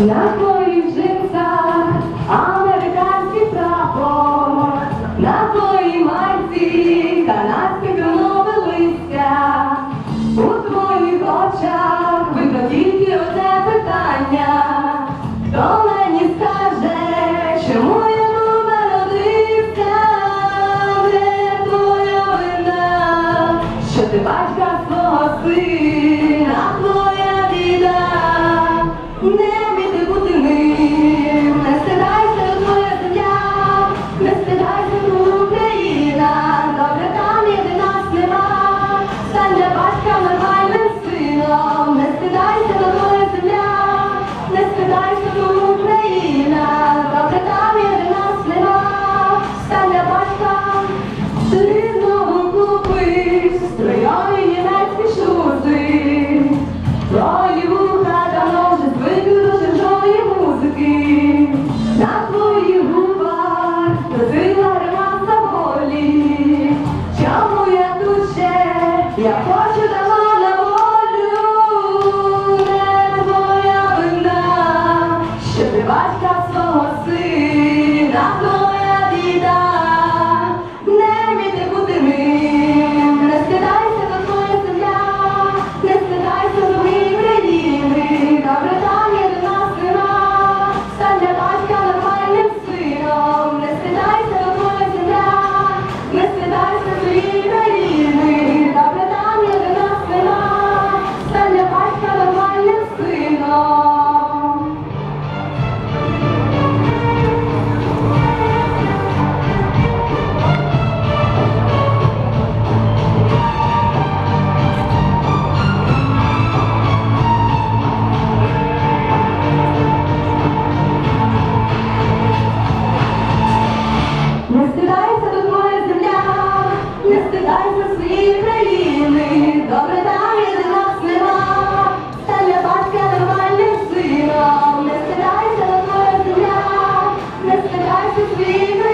На твоїх джинсах американський прапор, на твоїй майці канадське кленове листя, у твоїх очах видно тільки питання, хто мені скаже, чому я не народився, де твоя вина, що ти батька свого сина твоя біда. Las E após nossas vidas.